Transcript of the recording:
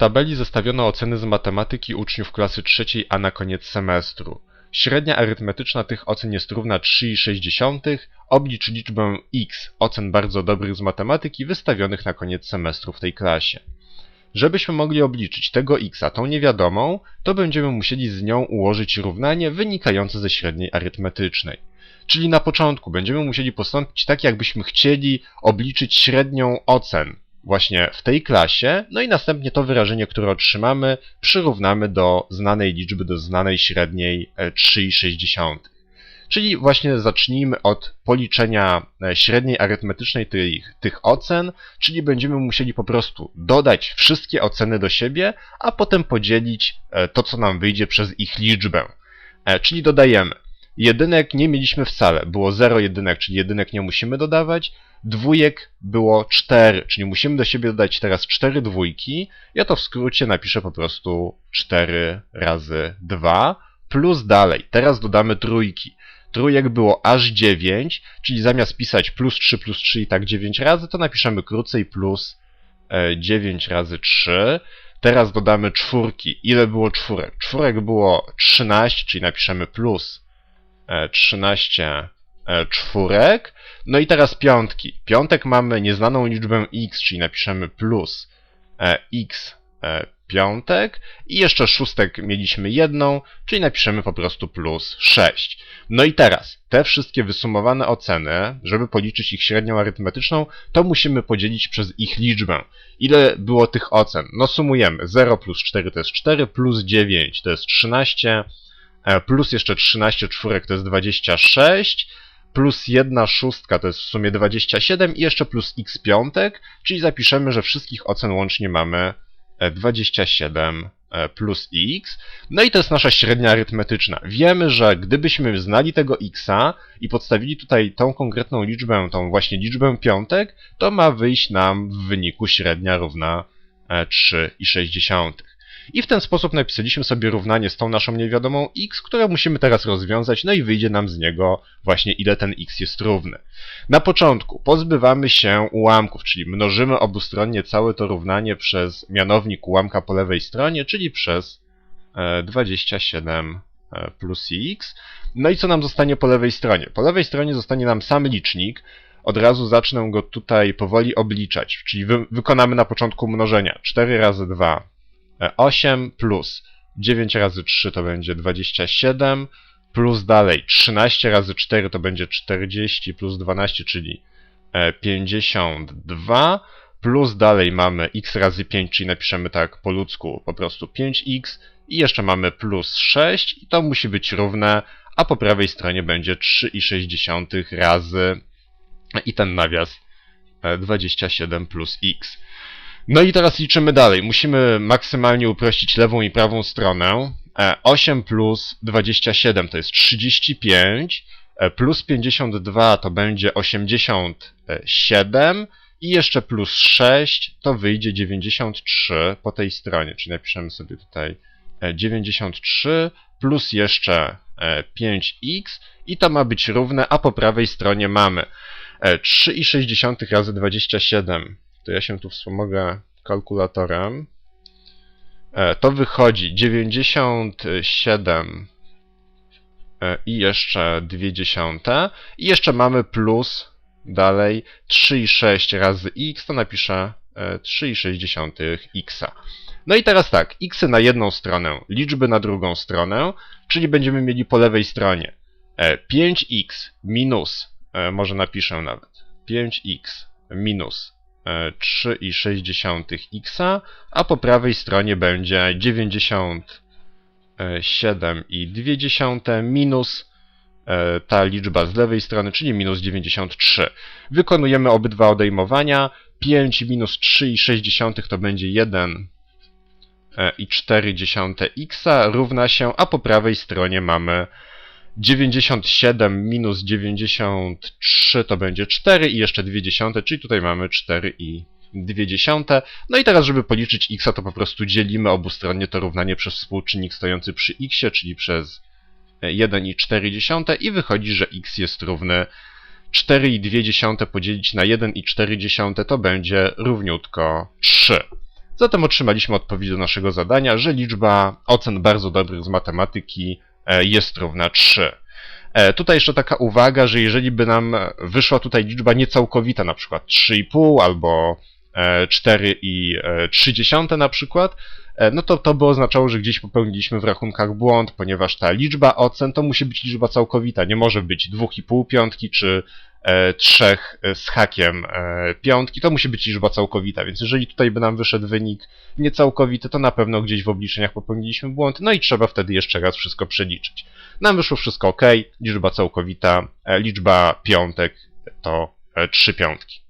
tabeli zestawiono oceny z matematyki uczniów klasy trzeciej A na koniec semestru. Średnia arytmetyczna tych ocen jest równa 3,6. Oblicz liczbę x ocen bardzo dobrych z matematyki wystawionych na koniec semestru w tej klasie. Żebyśmy mogli obliczyć tego x, tą niewiadomą, to będziemy musieli z nią ułożyć równanie wynikające ze średniej arytmetycznej. Czyli na początku będziemy musieli postąpić tak, jakbyśmy chcieli obliczyć średnią ocen właśnie w tej klasie, no i następnie to wyrażenie, które otrzymamy, przyrównamy do znanej liczby, do znanej średniej e, 3,6. Czyli właśnie zacznijmy od policzenia e, średniej arytmetycznej tych, tych ocen, czyli będziemy musieli po prostu dodać wszystkie oceny do siebie, a potem podzielić e, to, co nam wyjdzie przez ich liczbę. E, Czyli dodajemy. Jedynek nie mieliśmy wcale, było 0 jedynek, czyli jedynek nie musimy dodawać. Dwójek było 4, czyli musimy do siebie dodać teraz 4 dwójki. Ja to w skrócie napiszę po prostu 4 razy 2 plus dalej. Teraz dodamy trójki. Trójek było aż 9, czyli zamiast pisać plus 3 plus 3 i tak 9 razy, to napiszemy krócej plus e, 9 razy 3. Teraz dodamy czwórki. Ile było czwórek? Czwórek było 13, czyli napiszemy plus e, 13 e, czwórek. No i teraz piątki. Piątek mamy nieznaną liczbę x, czyli napiszemy plus e, x e, piątek. I jeszcze szóstek mieliśmy jedną, czyli napiszemy po prostu plus 6. No i teraz te wszystkie wysumowane oceny, żeby policzyć ich średnią arytmetyczną, to musimy podzielić przez ich liczbę. Ile było tych ocen? No sumujemy. 0 plus 4 to jest 4, plus 9 to jest 13, e, plus jeszcze 13 czwórek to jest 26, plus 1 szóstka to jest w sumie 27 i jeszcze plus x piątek, czyli zapiszemy, że wszystkich ocen łącznie mamy e, 27 e, plus x. No i to jest nasza średnia arytmetyczna. Wiemy, że gdybyśmy znali tego xa i podstawili tutaj tą konkretną liczbę, tą właśnie liczbę piątek, to ma wyjść nam w wyniku średnia równa e, 3,6. I w ten sposób napisaliśmy sobie równanie z tą naszą niewiadomą x, które musimy teraz rozwiązać, no i wyjdzie nam z niego właśnie ile ten x jest równy. Na początku pozbywamy się ułamków, czyli mnożymy obustronnie całe to równanie przez mianownik ułamka po lewej stronie, czyli przez e, 27 e, plus x. No i co nam zostanie po lewej stronie? Po lewej stronie zostanie nam sam licznik. Od razu zacznę go tutaj powoli obliczać, czyli wy wykonamy na początku mnożenia 4 razy 2 e, 8 plus 9 razy 3 to będzie 27 plus dalej 13 razy 4 to będzie 40 plus 12, czyli e, 52 plus dalej mamy x razy 5, czyli napiszemy tak po ludzku po prostu 5x i jeszcze mamy plus 6 i to musi być równe, a po prawej stronie będzie 3,6 razy i ten nawias e, 27 plus x. No i teraz liczymy dalej. Musimy maksymalnie uprościć lewą i prawą stronę. E, 8 plus 27 to jest 35, e, plus 52 to będzie 87 i jeszcze plus 6 to wyjdzie 93 po tej stronie, czyli napiszemy sobie tutaj e, 93 plus jeszcze e, 5x i to ma być równe, a po prawej stronie mamy e, 3,6 razy 27. To ja się tu wspomogę kalkulatorem. E, To wychodzi 97 e, i jeszcze 2 dziesiąte. I jeszcze mamy plus dalej 3,6 razy x, to napiszę e, 3,6 x. No i teraz tak, x na jedną stronę, liczby na drugą stronę, czyli będziemy mieli po lewej stronie e, 5x minus, e, może napiszę nawet, 5x minus e, 3,6x, a po prawej stronie będzie 97,2 minus e, ta liczba z lewej strony, czyli minus 93. Wykonujemy obydwa odejmowania. 5 minus 3,6 to będzie 1 e, i 4 x równa się, a po prawej stronie mamy 97 minus 93 to będzie 4 i jeszcze 2 dziesiąte, czyli tutaj mamy 4 i 2 dziesiąte. No i teraz, żeby policzyć x, to po prostu dzielimy obustronnie to równanie przez współczynnik stojący przy x, czyli przez 1,4 i wychodzi, że x jest równy 4,2 podzielić na 1,4 to będzie równiutko 3. Zatem otrzymaliśmy odpowiedź do naszego zadania, że liczba ocen bardzo dobrych z matematyki e, jest równa 3. E, Tutaj jeszcze taka uwaga, że jeżeli by nam wyszła tutaj liczba niecałkowita, na przykład 3,5 albo e, 4,3 na przykład, e, no to to by oznaczało, że gdzieś popełniliśmy w rachunkach błąd, ponieważ ta liczba ocen to musi być liczba całkowita, nie może być 2,5 piątki czy e, trzech z hakiem e, piątki, to musi być liczba całkowita, więc jeżeli tutaj by nam wyszedł wynik niecałkowity, to na pewno gdzieś w obliczeniach popełniliśmy błąd, no i trzeba wtedy jeszcze raz wszystko przeliczyć. Nam wyszło wszystko ok, liczba całkowita, e, liczba piątek to e, trzy piątki.